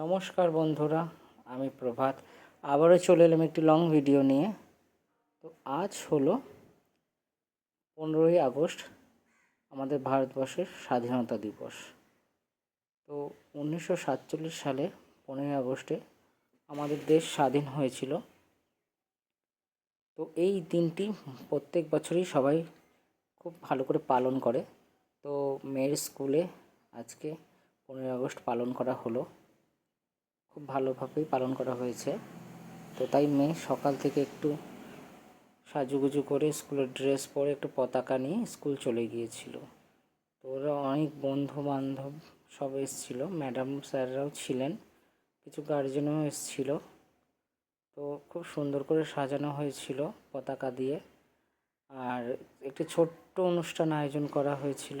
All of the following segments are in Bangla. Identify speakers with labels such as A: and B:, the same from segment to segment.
A: নমস্কার বন্ধুরা, আমি প্রভাত। আবারও চলে এলাম একটি লং ভিডিও নিয়ে। তো আজ হলো পনেরোই আগস্ট, আমাদের ভারতবর্ষের স্বাধীনতা দিবস। তো উনিশশো সাতচল্লিশ সালে পনেরোই আগস্টে আমাদের দেশ স্বাধীন হয়েছিল। তো এই দিনটি প্রত্যেক বছরই সবাই খুব ভালো করে পালন করে। তো মেয়ের স্কুলে আজকে পনেরোই আগস্ট পালন করা হলো। খুব ভালোভাবেই পালন করা হয়েছে। তো তাই মেয়ে সকাল থেকে একটু সাজুগুজু করে স্কুলের ড্রেস পরে একটু পতাকা নিয়ে স্কুল চলে গিয়েছিল। তো ওরা অনেক বন্ধু বান্ধব সব এসেছিল। ম্যাডাম স্যাররাও ছিলেন, কিছু গার্জেনও এসেছিল। তো খুব সুন্দর করে সাজানো হয়েছিল পতাকা দিয়ে। আর একটি ছোট্ট অনুষ্ঠান আয়োজন করা হয়েছিল।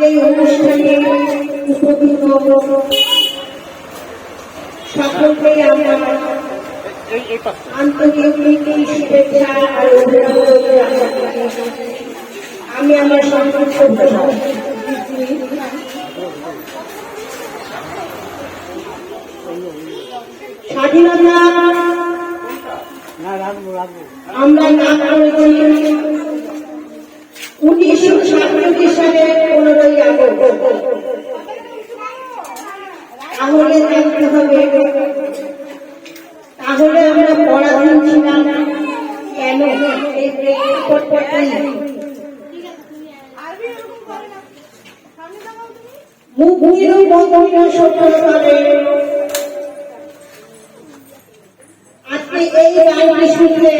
B: এই অনুষ্ঠানে সকলকে আমার আন্তরিক শুভেচ্ছা আর অভিনন্দন আমি আমার সংক্ষিপ্ত স্বাধীনতা আমরা না করেছি উনিশশো সাতচল্লিশ সালে পনেরোই আগস্ট তাহলে জানতে হবে তাহলে আমরা পড়াশোনা ছিলাম কেন আজকে এই গানটি শুনলে